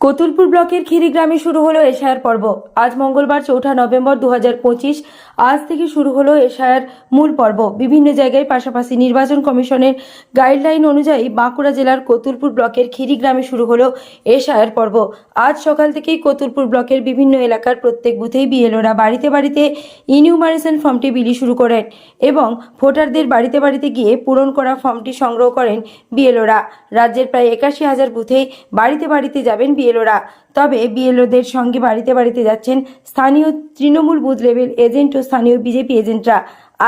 কতুলপুর ব্লকের খিরিগ্রামে শুরু হলো এশায়ার পর্ব। আজ মঙ্গলবার চৌঠা নভেম্বর দু হাজার পঁচিশ। আজ থেকে শুরু হলো এশায়ার মূল পর্ব। বিভিন্ন জায়গায় পাশাপাশি নির্বাচন কমিশনের গাইডলাইন অনুযায়ী বাঁকুড়া জেলার কতুলপুর ব্লকের খিরিগ্রামে শুরু হলো এশায়ার পর্ব। আজ সকাল থেকেই কতুলপুর ব্লকের বিভিন্ন এলাকার প্রত্যেক বুথেই বিএলওরা বাড়িতে বাড়িতে ইনিউমারেশন ফর্মটি বিলি শুরু করেন এবং ভোটারদের বাড়িতে বাড়িতে গিয়ে পূরণ করা ফর্মটি সংগ্রহ করেন বিএলওরা। রাজ্যের প্রায় একাশি হাজার বুথে বাড়িতে বাড়িতে যাবেন বিএলওরা। তবে বিএলওদের সঙ্গে বাড়িতে বাড়িতে যাচ্ছেন স্থানীয় তৃণমূল বুথ লেভেল এজেন্ট ও স্থানীয় বিজেপি এজেন্টরা।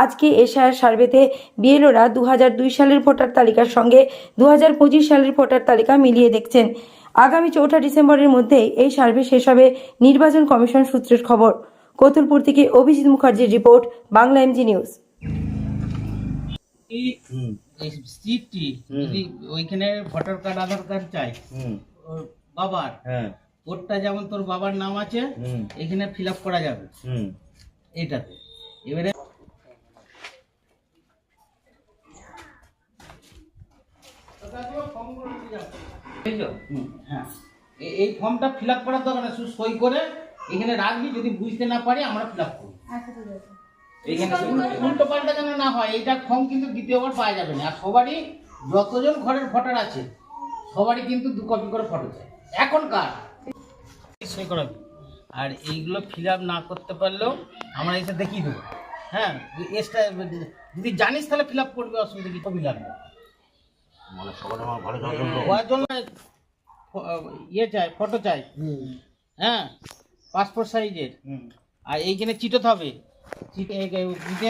আজকে এশায়ার সার্ভেতে বিএলওরা দু দুই সালের ভোটার তালিকার সঙ্গে দু পঁচিশ সালের ভোটার তালিকা মিলিয়ে দেখছেন। আগামী চৌঠা ডিসেম্বরের মধ্যেই এই সার্ভে শেষ হবে নির্বাচন কমিশন সূত্রের খবর। কতুলপুর থেকে অভিজিৎ মুখার্জির রিপোর্ট বাংলা এমজি নিউজ। সিটটি যদি ওইখানে ভোটার কার্ড আধার কার্ড চাই বাবার। হ্যাঁ। ওরটা যেমন তোর বাবার নাম আছে হুম। এখানে ফিল আপ করা যাবে। এটাতে। এবারে হ্যাঁ। এই ফর্মটা ফিল আপ করার দরকার শুধু সই করে এখানে রাখবি যদি বুঝতে না পারি আমরা ফিল আপ করব। এখানে উল্টো পাল্টা যেন না হয় এইটা ফর্ম কিন্তু দ্বিতীয়বার পাওয়া যাবে না। আর সবারই যতজন ঘরের ভোটার আছে সবারই কিন্তু দু কপি করে ফটো চাই। এখনকার। সই করাবি আর এইগুলো ফিল আপ না করতে পারলেও আমরা এসে দেখিয়ে দেবো। হ্যাঁ এক্সট্রা যদি জানিস তাহলে ফিল আপ করবে অসুবিধা কি কপি লাগবে। মানে সবার আমার ঘরে যতজন জন্য ইয়ে চাই ফটো চাই। হ্যাঁ পাসপোর্ট সাইজের হুম। আর এইখানে চিটোতে হবে।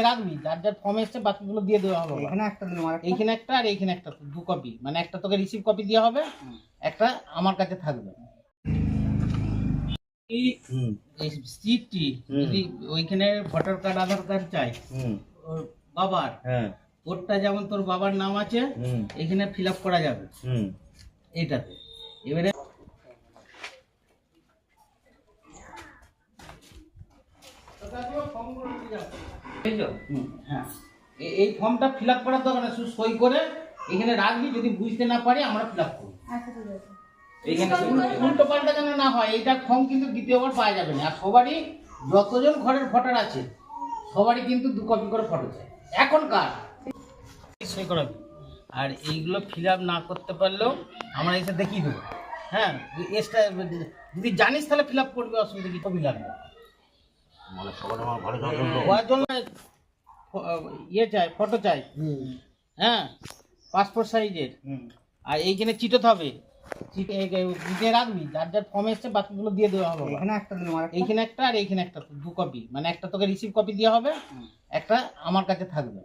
রাখবি যার যার ফর্ম এসছে বাকিগুলো দিয়ে দেওয়া হবে এখানে একটা আর এইখানে একটা আর এইখানে একটা দু কপি মানে একটা তোকে রিসিভ কপি দেওয়া হবে একটা আমার কাছে থাকবে। যদি ওইখানে ভোটার কার্ড আধার কার্ড চাই ওর বাবার হ্যাঁ। ওরটা যেমন তোর বাবার নাম আছে এখানে ফিল আপ করা যাবে। হুম। এইটাতে। এবারে বুঝলো? হুম, হ্যাঁ এই ফর্মটা ফিল আপ করার দরকার শুধু সই করে এখানে রাখবি যদি বুঝতে না পারি আমরা ফিল আপ করব। এখানে উল্টো পাল্টা যেন না হয় এইটা ফর্ম কিন্তু দ্বিতীয়বার পাওয়া যাবে না আর সবারই যতজন ঘরের ভোটার আছে সবারই কিন্তু দু কপি করে ফটো চাই। এখনকার সই করাবি। আর এইগুলো ফিল আপ না করতে পারলেও আমরা এসে দেখিয়ে দেবো। হ্যাঁ এক্সট্রা যদি জানিস তাহলে ফিল আপ করবে অসুবিধা কি? কপি লাগবে। মানে সবার আমার ঘরে যতজন লোক ওর জন্য ইয়ে চাই ফটো চাই। হ্যাঁ পাসপোর্ট সাইজের হুম। আর এইখানে চিটোতে হবে। রাখবি যার যার ফর্ম এসছে বাকিগুলো দিয়ে দেওয়া হবে। এখানে একটা এইখানে একটা আর এইখানে একটা দু কপি মানে একটা তোকে রিসিভ কপি দেওয়া হবে একটা আমার কাছে থাকবে।